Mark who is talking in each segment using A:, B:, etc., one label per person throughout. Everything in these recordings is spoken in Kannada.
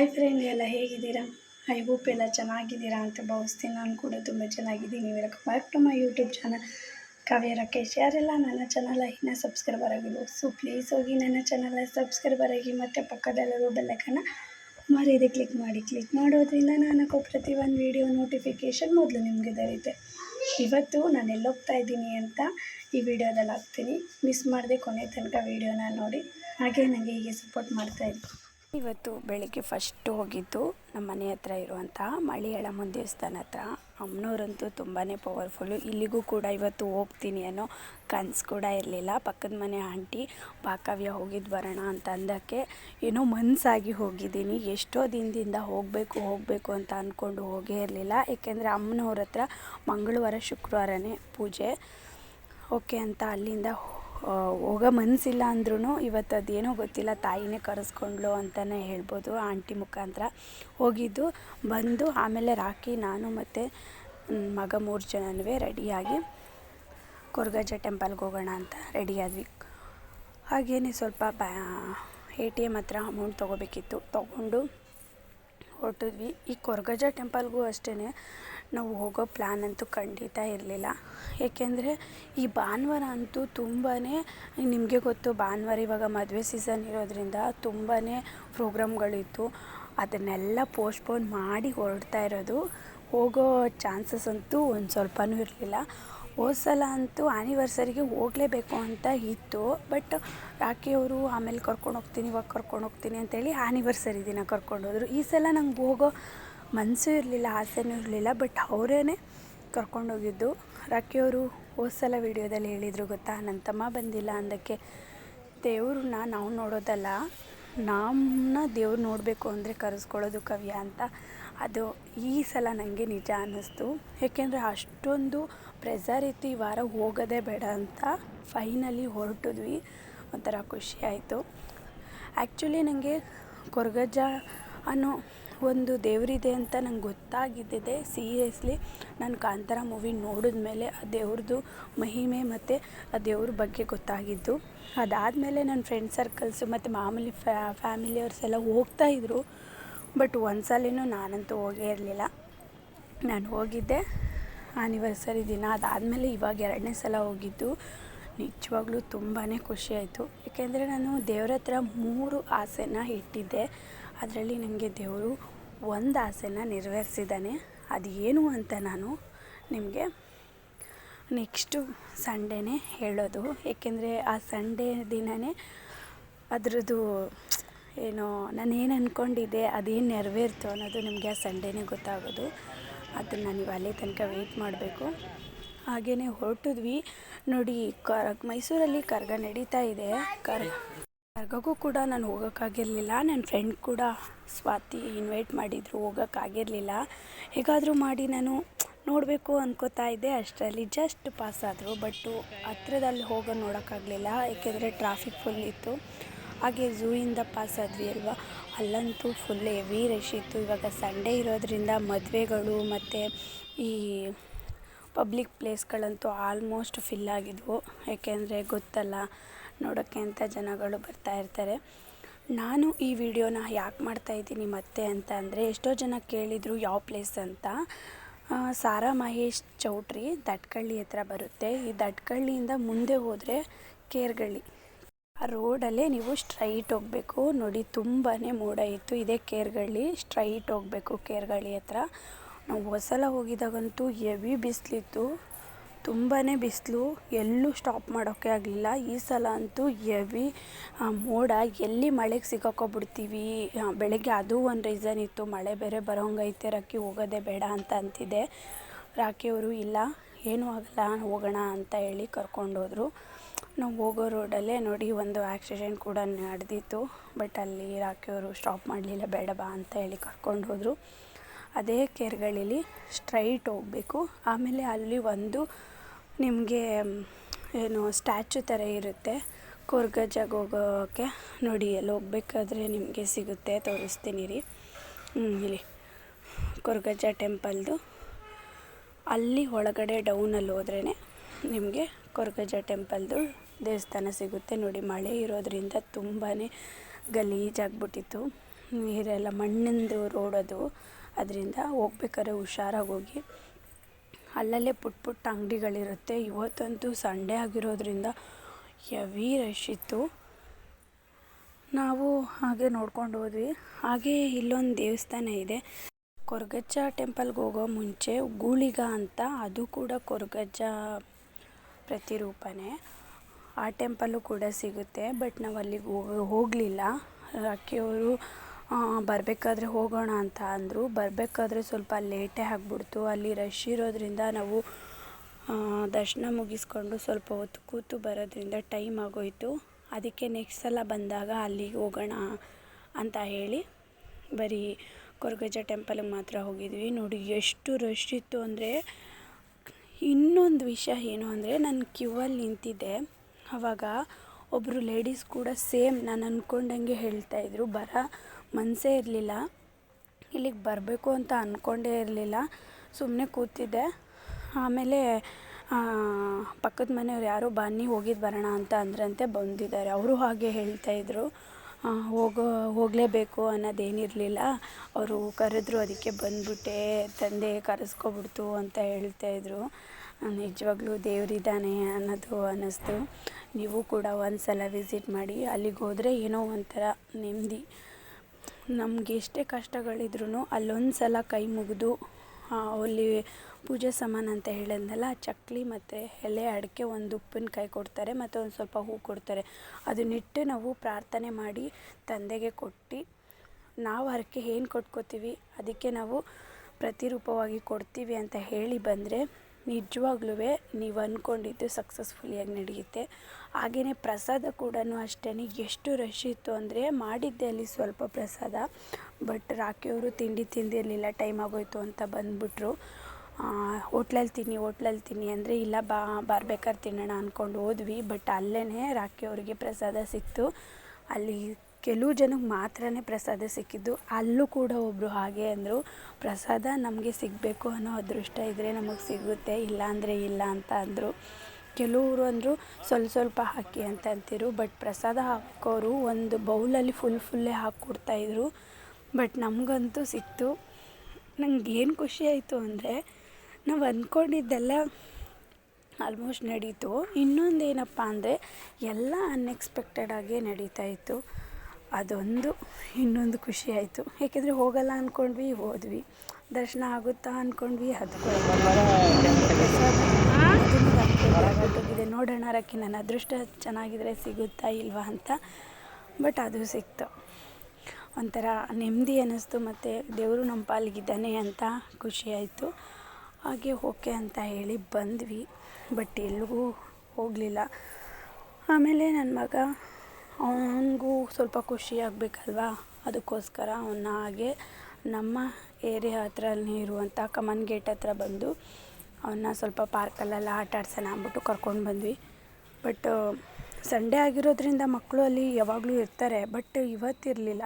A: ಹಾಯ್ ಫ್ರೆಂಡ್ ಎಲ್ಲ ಹೇಗಿದ್ದೀರಾ? ಐ ಹೋಪ್ ಎಲ್ಲ ಚೆನ್ನಾಗಿದ್ದೀರಾ ಅಂತ ಭಾವಿಸ್ತೀನಿ. ನಾನು ಕೂಡ ತುಂಬ ಚೆನ್ನಾಗಿದ್ದೀನಿ. Welcome back to my YouTube channel Kavya Rakesh ಯಾರೆಲ್ಲ ನನ್ನ ಚಾನಲ್ ಇನ್ನೂ ಸಬ್ಸ್ಕ್ರೈಬರ್ ಆಗಿಲ್ಲ ಸೊ ಪ್ಲೀಸ್ ಹೋಗಿ ನನ್ನ ಚಾನಲ್ ಸಬ್ಸ್ಕ್ರೈಬರ್ ಆಗಿ ಮತ್ತು ಪಕ್ಕದಲ್ಲಿರೋ ಬೆಲ್ಲಕ್ಕನ್ನು ಮರೀದೆ ಕ್ಲಿಕ್ ಮಾಡಿ. ಕ್ಲಿಕ್ ಮಾಡೋದ್ರಿಂದ ನಾನು ಪ್ರತಿ ಒಂದು ವೀಡಿಯೋ ನೋಟಿಫಿಕೇಷನ್ ಮೊದಲು ನಿಮಗೆ ದೊರೆಯುತ್ತೆ. ಇವತ್ತು ನಾನು ಎಲ್ಲೋಗ್ತಾ ಇದ್ದೀನಿ ಅಂತ ಈ ವಿಡಿಯೋದಲ್ಲಿ ಹಾಕ್ತೀನಿ. ಮಿಸ್ ಮಾಡದೆ ಕೊನೆ ತನಕ ವೀಡಿಯೋನ ನೋಡಿ. ಹಾಗೆ ನನಗೆ ಹೀಗೆ ಸಪೋರ್ಟ್ ಮಾಡ್ತಾಯಿದ್ದೆ
B: ಇವತ್ತು ಬೆಳಿಗ್ಗೆ ಫಸ್ಟ್ ಹೋಗಿದ್ದು ನಮ್ಮ ಮನೆ ಹತ್ರ ಇರುವಂತಹ ಮಳಿಯಳಮ್ಮನ ದೇವಸ್ಥಾನ ಹತ್ರ. ಅಮ್ಮನವ್ರಂತೂ ತುಂಬಾ ಪವರ್ಫುಲ್ಲು ಇಲ್ಲಿಗೂ ಕೂಡ ಇವತ್ತು ಹೋಗ್ತೀನಿ ಅನ್ನೋ ಕನಸು ಕೂಡ ಇರಲಿಲ್ಲ. ಪಕ್ಕದ ಮನೆ ಆಂಟಿ ಪಾಕವ್ಯ ಹೋಗಿದ್ದು ಬರೋಣ ಅಂತ ಅಂದಕ್ಕೆ ಏನೋ ಮನಸ್ಸಾಗಿ ಹೋಗಿದ್ದೀನಿ. ಎಷ್ಟೋ ದಿನದಿಂದ ಹೋಗಬೇಕು ಹೋಗಬೇಕು ಅಂತ ಅಂದ್ಕೊಂಡು ಹೋಗೇ ಇರಲಿಲ್ಲ. ಏಕೆಂದರೆ ಅಮ್ಮನವ್ರ ಹತ್ರ ಮಂಗಳವಾರ, ಶುಕ್ರವಾರನೇ ಪೂಜೆ. ಓಕೆ ಅಂತ ಅಲ್ಲಿಂದ ಹೋಗೋ ಮನಸ್ಸಿಲ್ಲ ಅಂದ್ರೂ ಇವತ್ತು ಅದೇನೋ ಗೊತ್ತಿಲ್ಲ, ತಾಯಿನೇ ಕರೆಸ್ಕೊಂಡ್ಲು ಅಂತಲೇ ಹೇಳ್ಬೋದು ಆಂಟಿ ಮುಖಾಂತರ. ಹೋಗಿದ್ದು, ಬಂದು ಆಮೇಲೆ ರಾಕಿ ನಾನು ಮತ್ತು ಮಗ ಮೂರು ಜನನೂ ರೆಡಿಯಾಗಿ ಕೊರ್ಗಜ್ಜ ಟೆಂಪಲ್ಗೆ ಹೋಗೋಣ ಅಂತ ರೆಡಿಯಾದ್ವಿ. ಹಾಗೇನೆ ಸ್ವಲ್ಪ ಬ್ಯಾ ಎ ಟಿ ಎಂ ಹತ್ರ ಅಮೌಂಟ್ ತೊಗೋಬೇಕಿತ್ತು. ತೊಗೊಂಡು ಹೊರಟಿದ್ವಿ. ಈ ಕೊರ್ಗಜ್ಜ ಟೆಂಪಲ್ಗೂ ಅಷ್ಟೇ ನಾವು ಹೋಗೋ ಪ್ಲ್ಯಾನ್ ಅಂತೂ ಖಂಡಿತ ಇರಲಿಲ್ಲ. ಏಕೆಂದರೆ ಈ ಭಾನುವಾರ ಅಂತೂ ತುಂಬಾ ನಿಮಗೆ ಗೊತ್ತು ಭಾನುವಾರ ಇವಾಗ ಮದುವೆ ಸೀಸನ್ ಇರೋದರಿಂದ ತುಂಬಾ ಪ್ರೋಗ್ರಾಮ್ಗಳಿತ್ತು. ಅದನ್ನೆಲ್ಲ ಪೋಸ್ಟ್ಪೋನ್ ಮಾಡಿ ಹೊರಡ್ತಾ ಇರೋದು ಹೋಗೋ ಚಾನ್ಸಸ್ ಅಂತೂ ಒಂದು ಸ್ವಲ್ಪನೂ ಇರಲಿಲ್ಲ. ಹೋದ ಸಲ ಅಂತೂ ಆ್ಯನಿವರ್ಸರಿಗೆ ಹೋಗಲೇಬೇಕು ಅಂತ ಇತ್ತು. ಬಟ್ ರಾಕಿಯವರು ಆಮೇಲೆ ಕರ್ಕೊಂಡು ಹೋಗ್ತೀನಿ, ಇವಾಗ ಕರ್ಕೊಂಡು ಹೋಗ್ತೀನಿ ಅಂತೇಳಿ ಆ್ಯನಿವರ್ಸರಿ ದಿನ ಕರ್ಕೊಂಡೋದ್ರು ಈ ಸಲ ನಂಗೆ ಹೋಗೋ ಮನಸ್ಸು ಇರಲಿಲ್ಲ, ಆಸೆನೂ ಇರಲಿಲ್ಲ ಬಟ್ ಅವರೇನೆ ಕರ್ಕೊಂಡೋಗಿದ್ದು ರಾಕಿಯವರು ಹೋದ ಸಲ ವೀಡಿಯೋದಲ್ಲಿ ಹೇಳಿದರು, ಗೊತ್ತಾ ನನ್ನ ತಮ್ಮ ಬಂದಿಲ್ಲ ಅಂದಕ್ಕೆ ದೇವ್ರನ್ನ ನಾವು ನೋಡೋದಲ್ಲ ನಮ್ಮನ್ನ ದೇವ್ರು ನೋಡಬೇಕು ಅಂದರೆ ಕರೆಸ್ಕೊಳ್ಳೋದು ಕವ್ಯ ಅಂತ. ಅದು ಈ ಸಲ ನನಗೆ ನಿಜ ಅನ್ನಿಸ್ತು. ಏಕೆಂದರೆ ಅಷ್ಟೊಂದು ಪ್ರೆಸರ್ ಇತ್ತು, ಈ ವಾರ ಹೋಗೋದೇ ಬೇಡ ಅಂತ ಫೈನಲಿ ಹೊರಟಿದ್ವಿ. ಒಂಥರ ಖುಷಿ ಆಯಿತು. ಆ್ಯಕ್ಚುಲಿ ನನಗೆ ಕೊರಗಜ್ಜ ಅನ್ನೋ ಒಂದು ದೇವರಿದೆ ಅಂತ ನಂಗೆ ಗೊತ್ತಾಗಿದ್ದಿದೆ. ಸೀರಿಯಸ್ಲಿ ನಾನು ಕಾಂತಾರ ಮೂವಿ ನೋಡಿದ ಮೇಲೆ ಆ ದೇವ್ರದ್ದು ಮಹಿಮೆ ಮತ್ತು ಆ ದೇವ್ರ ಬಗ್ಗೆ ಗೊತ್ತಾಗಿದ್ದು. ಅದಾದಮೇಲೆ ನನ್ನ ಫ್ರೆಂಡ್ ಸರ್ಕಲ್ಸು ಮತ್ತು ಮಾಮೂಲಿ ಫ್ಯಾಮಿಲಿಯವ್ರ್ಸ್ ಎಲ್ಲ ಹೋಗ್ತಾಯಿದ್ರು ಬಟ್ ಒಂದು ಸಲನೂ ನಾನಂತೂ ಹೋಗೇ ಇರಲಿಲ್ಲ. ನಾನು ಹೋಗಿದ್ದೆ. ಆನಿವರ್ಸರಿ ದಿನ ಅದಾದಮೇಲೆ ಇವಾಗ ಎರಡನೇ ಸಲ ಹೋಗಿದ್ದು. ನಿಜವಾಗ್ಲೂ ತುಂಬಾ ಖುಷಿ ಆಯಿತು. ಏಕೆಂದರೆ ನಾನು ದೇವ್ರ ಹತ್ರ ಮೂರು ಆಸೆನ ಇಟ್ಟಿದ್ದೆ. ಅದರಲ್ಲಿ ನನಗೆ ದೇವರು ಒಂದು ಆಸೆನ ನೆರವೇರಿಸಿದ್ದಾನೆ. ಅದು ಏನು ಅಂತ ನಾನು ನಿಮಗೆ ನೆಕ್ಸ್ಟು ಸಂಡೇನೇ ಹೇಳೋದು. ಏಕೆಂದರೆ ಆ ಸಂಡೇ ದಿನವೇ ಅದರದ್ದು ಏನೋ ನಾನು ಏನು ಅಂದ್ಕೊಂಡಿದ್ದೆ ಅದೇನು ನೆರವೇರ್ತು ಅನ್ನೋದು ನಿಮಗೆ ಆ ಸಂಡೇನೇ ಗೊತ್ತಾಗೋದು. ಅದನ್ನು ನೀವು ಅಲ್ಲೇ ತನಕ ವೆಯ್ಟ್ ಮಾಡಬೇಕು. ಹಾಗೆಯೇ ಹೊರಟಿದ್ವಿ. ನೋಡಿ ಕರ್ ಮೈಸೂರಲ್ಲಿ ಕರ್ಗ ನಡೀತಾ ಇದೆ. ಕರ್ ಕರ್ಗಗೂ ಕೂಡ ನಾನು ಹೋಗೋಕ್ಕಾಗಿರಲಿಲ್ಲ. ನನ್ನ ಫ್ರೆಂಡ್ ಕೂಡ ಸ್ವಾತಿ ಇನ್ವೈಟ್ ಮಾಡಿದರು, ಹೋಗೋಕ್ಕಾಗಿರಲಿಲ್ಲ. ಹೇಗಾದರೂ ಮಾಡಿ ನಾನು ನೋಡಬೇಕು ಅಂದ್ಕೋತಾ ಇದ್ದೆ. ಅಷ್ಟರಲ್ಲಿ ಜಸ್ಟ್ ಪಾಸ್ ಆದರು. ಬಟ್ಟು ಹತ್ರದಲ್ಲಿ ಹೋಗೋ ನೋಡೋಕ್ಕಾಗಲಿಲ್ಲ. ಏಕೆಂದರೆ ಟ್ರಾಫಿಕ್ ಫುಲ್ ಇತ್ತು. ಹಾಗೆ ಝೂಯಿಂದ ಪಾಸ್ ಆದ್ವಿ ಅಲ್ವಾ? ಅಲ್ಲಂತೂ ಫುಲ್ ಹೆವಿ ರಶ್ ಇತ್ತು. ಇವಾಗ ಸಂಡೇ ಇರೋದರಿಂದ ಮದುವೆಗಳು ಮತ್ತು ಈ ಪಬ್ಲಿಕ್ ಪ್ಲೇಸ್ಗಳಂತೂ ಆಲ್ಮೋಸ್ಟ್ ಫಿಲ್ ಆಗಿದ್ವು. ಏಕೆಂದರೆ ಗೊತ್ತಲ್ಲ. ನೋಡೋಕ್ಕೆ ಅಂತ ಜನಗಳು ಬರ್ತಾ ಇರ್ತಾರೆ. ನಾನು ಈ ವಿಡಿಯೋನ ಯಾಕೆ ಮಾಡ್ತಾಯಿದ್ದೀನಿ ಮತ್ತೆ ಅಂತ ಅಂದರೆ, ಎಷ್ಟೋ ಜನ ಕೇಳಿದರು ಯಾವ ಪ್ಲೇಸ್ ಅಂತ. ಸಾರಾ ಮಹೇಶ್ ಚೌಟ್ರಿ ದಟ್ಕಳ್ಳಿ ಹತ್ರ ಬರುತ್ತೆ. ಈ ದಟ್ಕಳ್ಳಿಯಿಂದ ಮುಂದೆ ಹೋದರೆ ಕೇರ್ಗಳ್ಳಿ. ಆ ರೋಡಲ್ಲೇ ನೀವು ಸ್ಟ್ರೈಟ್ ಹೋಗಬೇಕು. ನೋಡಿ ತುಂಬಾ ಮೋಡ ಇತ್ತು. ಇದೇ ಕೇರ್ಗಳ್ಳಿ, ಸ್ಟ್ರೈಟ್ ಹೋಗಬೇಕು ಕೇರ್ಗಳ್ಳಿ ಹತ್ರ. ನಾವು ಹೊಸಲ ಹೋಗಿದಾಗಂತೂ ಹೆವಿ ಬಿಸಿಲಿತ್ತು. ತುಂಬಾ ಬಿಸಿಲು, ಎಲ್ಲೂ ಸ್ಟಾಪ್ ಮಾಡೋಕ್ಕೆ ಆಗಲಿಲ್ಲ. ಈ ಸಲ ಅಂತೂ ಎವಿ ಮೋಡ. ಎಲ್ಲಿ ಮಳೆಗೆ ಸಿಕ್ಕಾಕೊಬಿಡ್ತೀವಿ? ಬೆಳಗ್ಗೆ ಅದು ಒಂದು ರೀಸನ್ ಇತ್ತು. ಮಳೆ ಬೇರೆ ಬರೋಂಗೈತೆ ರಕ್ಕಿ ಹೋಗೋದೇ ಬೇಡ ಅಂತ ಅಂತಿದೆ. ರಾಕಿಯವರು ಇಲ್ಲ, ಏನೂ ಆಗಲ್ಲ, ಹೋಗೋಣ ಅಂತ ಹೇಳಿ ಕರ್ಕೊಂಡೋದ್ರು. ನಾವು ಹೋಗೋ ರೋಡಲ್ಲೇ ನೋಡಿ ಒಂದು ಆಕ್ಸಿಡೆಂಟ್ ಕೂಡ ನಡೆದಿತ್ತು. ಬಟ್ ಅಲ್ಲಿ ರಾಕಿಯವರು ಸ್ಟಾಪ್ ಮಾಡಲಿಲ್ಲ, ಬೇಡ, ಬಾ ಅಂತ ಹೇಳಿ ಕರ್ಕೊಂಡು ಹೋದರು ಅದೇ ಕೇರ್ಗಳಲ್ಲಿ ಸ್ಟ್ರೈಟ್ ಹೋಗಬೇಕು. ಆಮೇಲೆ ಅಲ್ಲಿ ಒಂದು ನಿಮಗೆ ಏನು ಸ್ಟ್ಯಾಚು ಥರ ಇರುತ್ತೆ. ಕೊರ್ಗಜ್ಜಾಗ ಹೋಗೋಕ್ಕೆ ನೋಡಿ ಅಲ್ಲಿ ಹೋಗ್ಬೇಕಾದ್ರೆ ನಿಮಗೆ ಸಿಗುತ್ತೆ. ತೋರಿಸ್ತೀನಿ ರೀ. ಇಲ್ಲಿ ಕೊರ್ಗಜ್ಜ ಟೆಂಪಲ್ದು. ಅಲ್ಲಿ ಒಳಗಡೆ ಡೌನಲ್ಲಿ ಹೋದ್ರೇ ನಿಮಗೆ ಕೊರ್ಗಜ್ಜ ಟೆಂಪಲ್ದು ದೇವಸ್ಥಾನ ಸಿಗುತ್ತೆ. ನೋಡಿ, ಮಳೆ ಇರೋದರಿಂದ ತುಂಬಾ ಗಲೀಜಾಗ್ಬಿಟ್ಟಿತ್ತು. ನೀರೆಲ್ಲ ಮಣ್ಣಿಂದು ರೋಡದು ಅದು. ಅದರಿಂದ ಹೋಗ್ಬೇಕಾದ್ರೆ ಹುಷಾರಾಗಿ ಹೋಗಿ ಅಲ್ಲಲ್ಲೇ ಪುಟ್ಟ ಪುಟ್ಟ ಅಂಗಡಿಗಳಿರುತ್ತೆ. ಇವತ್ತಂತೂ ಸಂಡೇ ಆಗಿರೋದ್ರಿಂದ ಎವಿ ರಶ್ ಇತ್ತು. ನಾವು ಹಾಗೆ ನೋಡ್ಕೊಂಡು ಹೋದ್ವಿ. ಹಾಗೆ ಇಲ್ಲೊಂದು ದೇವಸ್ಥಾನ ಇದೆ. ಕೊರಗಜ್ಜ ಟೆಂಪಲ್ಗೆ ಹೋಗೋ ಮುಂಚೆ ಗೂಳಿಗ ಅಂತ ಅದು ಕೂಡ ಕೊರಗಜ್ಜ ಪ್ರತಿರೂಪನೇ. ಆ ಟೆಂಪಲ್ಲು ಕೂಡ ಸಿಗುತ್ತೆ ಬಟ್ ನಾವು ಅಲ್ಲಿಗೆ ಹೋಗ, ಹೋಗಲಿಲ್ಲ. ಅಕ್ಕಿಯವರು ಬರಬೇಕಾದ್ರೆ ಹೋಗೋಣ ಅಂತ ಅಂದರು. ಬರಬೇಕಾದ್ರೆ ಸ್ವಲ್ಪ ಲೇಟೇ ಆಗಿಬಿಡ್ತು. ಅಲ್ಲಿ ರಶ್ ಇರೋದ್ರಿಂದ ನಾವು ದರ್ಶನ ಮುಗಿಸ್ಕೊಂಡು ಸ್ವಲ್ಪ ಹೊತ್ತು ಕೂತು ಬರೋದ್ರಿಂದ ಟೈಮ್ ಆಗೋಯಿತು. ಅದಕ್ಕೆ ನೆಕ್ಸ್ಟ್ ಸಲ ಬಂದಾಗ ಅಲ್ಲಿಗೆ ಹೋಗೋಣ ಅಂತ ಹೇಳಿ ಬರೀ ಕೊರಗಜ್ಜ ಟೆಂಪಲ್ಗೆ ಮಾತ್ರ ಹೋಗಿದ್ವಿ. ನೋಡಿ ಎಷ್ಟು ರಶ್ ಇತ್ತು ಅಂದರೆ, ಇನ್ನೊಂದು ವಿಷಯ ಏನು ಅಂದರೆ ನಾನು ಕ್ಯೂವಲ್ಲಿ ನಿಂತಿದ್ದೆ. ಆವಾಗ ಒಬ್ಬರು ಲೇಡೀಸ್ ಕೂಡ ಸೇಮ್ ನಾನು ಅಂದ್ಕೊಂಡಂಗೆ ಹೇಳ್ತಾಯಿದ್ರು ಬರ ಮನಸ್ಸೇ ಇರಲಿಲ್ಲ. ಇಲ್ಲಿಗೆ ಬರಬೇಕು ಅಂತ ಅಂದ್ಕೊಂಡೇ ಇರಲಿಲ್ಲ. ಸುಮ್ಮನೆ ಕೂತಿದ್ದೆ. ಆಮೇಲೆ ಪಕ್ಕದ ಮನೆಯವ್ರು ಯಾರೋ ಬನ್ನಿ ಹೋಗಿದ್ದು ಬರೋಣ ಅಂತ ಅಂದ್ರಂತೆ ಬಂದಿದ್ದಾರೆ. ಅವರು ಹಾಗೆ ಹೇಳ್ತಾಯಿದ್ರು ಹೋಗೋ, ಹೋಗಲೇಬೇಕು ಅನ್ನೋದೇನಿರಲಿಲ್ಲ. ಅವರು ಕರೆದ್ರು ಅದಕ್ಕೆ ಬಂದುಬಿಟ್ಟೆ, ತಂದೆ ಕರೆಸ್ಕೊಬಿಡ್ತು ಅಂತ ಹೇಳ್ತಾಯಿದ್ರು ನಿಜವಾಗ್ಲೂ ದೇವರಿದ್ದಾನೆ ಅನ್ನೋದು ಅನ್ನಿಸ್ತು ನೀವು ಕೂಡ ಒಂದು ಸಲ ವಿಸಿಟ್ ಮಾಡಿ, ಅಲ್ಲಿಗೆ ಹೋದರೆ ಏನೋ ಒಂಥರ ನೆಮ್ಮದಿ. ನಮಗೆ ಎಷ್ಟೇ ಕಷ್ಟಗಳಿದ್ರೂ ಅಲ್ಲೊಂದು ಸಲ ಕೈ ಮುಗಿದು ಅಲ್ಲಿ ಪೂಜೆ ಸಾಮಾನು ಅಂತ ಹೇಳಿದ್ನಲ್ಲ ಚಕ್ಲಿ ಮತ್ತು ಎಲೆ ಅಡಿಕೆ ಒಂದು ಉಪ್ಪಿನ ಕೈ ಕೊಡ್ತಾರೆ, ಮತ್ತು ಒಂದು ಸ್ವಲ್ಪ ಹೂ ಕೊಡ್ತಾರೆ. ಅದನ್ನಿಟ್ಟು ನಾವು ಪ್ರಾರ್ಥನೆ ಮಾಡಿ ತಂದೆಗೆ ಕೊಟ್ಟು, ನಾವು ಹರಕೆ ಏನು ಕೊಟ್ಕೋತೀವಿ, ಅದಕ್ಕೆ ನಾವು ಪ್ರತಿರೂಪವಾಗಿ ಕೊಡ್ತೀವಿ ಅಂತ ಹೇಳಿ ಬಂದರೆ ನಿಜವಾಗ್ಲೂ ನೀವು ಅಂದ್ಕೊಂಡಿದ್ದು ಸಕ್ಸಸ್ಫುಲಿಯಾಗಿ ನಡೆಯುತ್ತೆ. ಹಾಗೆಯೇ ಪ್ರಸಾದ ಕೂಡ ಅಷ್ಟೇ ಎಷ್ಟು ರಶ್ ಇತ್ತು ಅಂದರೆ ಮಾಡಿದ್ದೆ ಅಲ್ಲಿ ಸ್ವಲ್ಪ ಪ್ರಸಾದ ಬಟ್ ರಾಕಿಯವರು ತಿಂಡಿ ತಿಂದಿರಲಿಲ್ಲ ಟೈಮ್ ಆಗೋಯ್ತು ಅಂತ ಬಂದುಬಿಟ್ರು. ಹೋಟ್ಲಲ್ಲಿ ತಿನ್ನಿ ಹೋಟ್ಲಲ್ಲಿ ತಿನ್ನಿ ಅಂದರೆ ಇಲ್ಲ, ಬಾ, ಬರ್ಬೇಕಾದ್ರೆ ತಿನ್ನೋಣ ಅಂದ್ಕೊಂಡು ಹೋದ್ವಿ ಬಟ್ ಅಲ್ಲೇ ರಾಕಿಯವ್ರಿಗೆ ಪ್ರಸಾದ ಸಿಕ್ತು. ಅಲ್ಲಿ ಕೆಲವು ಜನಕ್ಕೆ ಮಾತ್ರನೇ ಪ್ರಸಾದ ಸಿಕ್ಕಿದ್ದು, ಅಲ್ಲೂ ಕೂಡ ಒಬ್ಬರು ಹಾಗೆ ಅಂದರು, ಪ್ರಸಾದ ನಮಗೆ ಸಿಗಬೇಕು ಅನ್ನೋ ಅದೃಷ್ಟ ಇದ್ದರೆ ನಮಗೆ ಸಿಗುತ್ತೆ ಇಲ್ಲ ಅಂದರೆ ಇಲ್ಲ ಅಂತ ಅಂದರು. ಕೆಲವರು ಅಂದರು, ಸ್ವಲ್ಪ ಸ್ವಲ್ಪ ಹಾಕಿ ಅಂತ ಅಂತಿರು ಬಟ್ ಪ್ರಸಾದ ಹಾಕೋರು ಒಂದು ಬೌಲಲ್ಲಿ ಫುಲ್ ಫುಲ್ಲೇ ಹಾಕ್ಕೊಡ್ತಾಯಿದ್ರು ಬಟ್ ನಮಗಂತೂ ಸಿಕ್ತು. ನಂಗೆ ಏನು ಖುಷಿ ಆಯಿತು ಅಂದರೆ, ನಾವು ಅಂದ್ಕೊಂಡಿದ್ದೆಲ್ಲ ಆಲ್ಮೋಸ್ಟ್ ನಡೀತು. ಇನ್ನೊಂದು ಏನಪ್ಪ ಅಂದರೆ, ಎಲ್ಲ ಅನ್ಎಕ್ಸ್ಪೆಕ್ಟೆಡಾಗೇ ನಡೀತಾ ಇತ್ತು. ಅದೊಂದು ಇನ್ನೊಂದು ಖುಷಿ ಆಯಿತು. ಏಕೆಂದರೆ ಹೋಗಲ್ಲ ಅಂದ್ಕೊಂಡ್ವಿ ಹೋದ್ವಿ. ದರ್ಶನ ಆಗುತ್ತಾ ಅಂದ್ಕೊಂಡ್ವಿ ಅದು ಹೊರಟೋಗಿದೆ ನೋಡೋಣ ರಕ್ಕಿ, ನನ್ನ ಅದೃಷ್ಟ ಚೆನ್ನಾಗಿದ್ರೆ ಸಿಗುತ್ತಾ ಇಲ್ವಾ ಅಂತ. ಬಟ್ ಅದು ಸಿಕ್ತು. ಒಂಥರ ನೆಮ್ಮದಿ ಅನ್ನಿಸ್ತು ಮತ್ತು ದೇವರು ನಮ್ಮ ಪಾಲಿಗಿದ್ದಾನೆ ಅಂತ ಖುಷಿ ಆಯಿತು. ಹಾಗೆ ಓಕೆ ಅಂತ ಹೇಳಿ ಬಂದ್ವಿ. ಬಟ್ ಎಲ್ಲಿಗೂ ಹೋಗಲಿಲ್ಲ. ಆಮೇಲೆ ನನ್ನ ಮಗ ಅವನಿಗೂ ಸ್ವಲ್ಪ ಖುಷಿ ಆಗಬೇಕಲ್ವಾ? ಅದಕ್ಕೋಸ್ಕರ ಅವನ್ನ ಹಾಗೆ ನಮ್ಮ ಏರಿಯಾ ಹತ್ರನೇ ಇರುವಂಥ ಕಮನ್ ಗೇಟ್ ಹತ್ರ ಬಂದು ಅವನ್ನ ಸ್ವಲ್ಪ ಪಾರ್ಕಲ್ಲೆಲ್ಲ ಆಟ ಆಡ್ಸೋಣ ಅಂದ್ಬಿಟ್ಟು ಕರ್ಕೊಂಡು ಬಂದ್ವಿ. ಬಟ್, ಸಂಡೇ ಆಗಿರೋದ್ರಿಂದ ಮಕ್ಕಳು ಅಲ್ಲಿ ಯಾವಾಗಲೂ ಇರ್ತಾರೆ. ಬಟ್ ಇವತ್ತಿರಲಿಲ್ಲ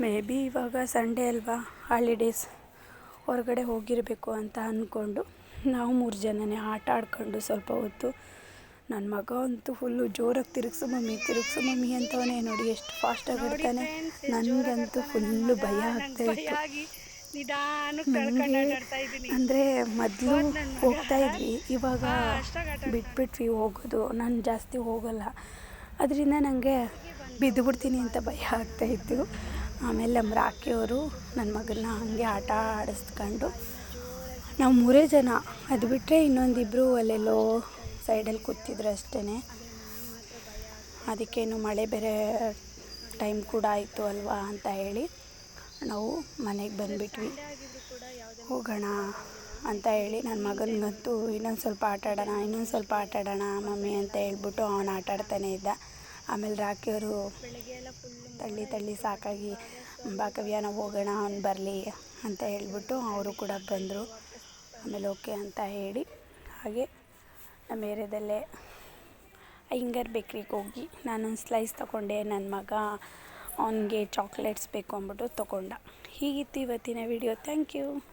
B: ಮೇ ಬಿ ಇವಾಗ ಸಂಡೇ ಅಲ್ವಾ? ಹಾಲಿಡೇಸ್. ಹೊರಗಡೆ ಹೋಗಿರಬೇಕು ಅಂತ ಅಂದ್ಕೊಂಡು ನಾವು ಮೂರು ಜನನೇ ಆಟ ಆಡ್ಕೊಂಡು ಸ್ವಲ್ಪ ಹೊತ್ತು ನನ್ನ ಮಗ ಅಂತೂ ಫುಲ್ಲು ಜೋರಾಗಿ ತಿರುಗಿಸು ಮಮ್ಮಿ ತಿರುಗಿಸು ಮಮ್ಮಿ ಅಂತವನೇ ನೋಡಿ ಎಷ್ಟು ಫಾಸ್ಟಾಗಿ ಬಿಡ್ತಾನೆ ನನಗಂತೂ ಫುಲ್ಲು ಭಯ ಆಗ್ತಾಯಿತ್ತು ಅಂದರೆ ಮೊದಲು ಹೋಗ್ತಾ ಇದ್ವಿ. ಇವಾಗ ಬಿಟ್ಬಿಟ್ವಿ ಹೋಗೋದು. ನಾನು ಜಾಸ್ತಿ ಹೋಗಲ್ಲ. ಅದರಿಂದ ನನಗೆ ಬಿದ್ದು ಬಿಡ್ತೀನಿ ಅಂತ ಭಯ ಆಗ್ತಾಯಿತ್ತು ಆಮೇಲೆ ನಮ್ಮ ರಾಕಿಯವರು ನನ್ನ ಮಗನ ಹಾಗೆ ಆಟ ಆಡಿಸ್ಕೊಂಡು ನಾವು ಮೂರೇ ಜನ. ಅದು ಬಿಟ್ಟರೆ ಇನ್ನೊಂದಿಬ್ಬರು ಅಲ್ಲೆಲ್ಲೋ ಸೈಡಲ್ಲಿ ಕೂತಿದ್ರು ಅಷ್ಟೇ ಅದಕ್ಕೇನು ಮಳೆ ಬೇರೆ ಟೈಮ್ ಕೂಡ ಆಯಿತು ಅಲ್ವಾ ಅಂತ ಹೇಳಿ ನಾವು ಮನೆಗೆ ಬಂದುಬಿಟ್ವಿ. ಹೋಗೋಣ ಅಂತ ಹೇಳಿ ನನ್ನ ಮಗನಿಗಂತೂ ಇನ್ನೊಂದು ಸ್ವಲ್ಪ ಆಟ ಆಡೋಣ, ಇನ್ನೊಂದು ಸ್ವಲ್ಪ ಆಟ ಆಡೋಣ, ಮಮ್ಮಿ ಅಂತ ಹೇಳ್ಬಿಟ್ಟು ಅವನು ಆಟ ಆಡ್ತಾನೆ ಇದ್ದ. ಆಮೇಲೆ ರಾಕಿಯವರು ತಳ್ಳಿ ತಳ್ಳಿ ಸಾಕಾಗಿ ಬಾಕವ್ಯ ನಾವು ಹೋಗೋಣ, ಅವ್ನು ಬರಲಿ ಅಂತ ಹೇಳ್ಬಿಟ್ಟು ಅವರು ಕೂಡ ಬಂದರು. ಆಮೇಲೆ ಓಕೆ ಅಂತ ಹೇಳಿ ಹಾಗೆ ನಮ್ಮ ಏರಿಯಾದಲ್ಲೇ ಅಯ್ಯಂಗಾರ್ ಬೇಕ್ರಿಗೆ ಹೋಗಿ ನಾನೊಂದು ಸ್ಲೈಸ್ ತಗೊಂಡೆ. ನನ್ನ ಮಗ ಅವನಿಗೆ ಚಾಕ್ಲೇಟ್ಸ್ ಬೇಕು ಅಂದ್ಬಿಟ್ಟು ತೊಗೊಂಡ. ಹೀಗಿತ್ತು ಇವತ್ತಿನ ವಿಡಿಯೋ ಥ್ಯಾಂಕ್ ಯು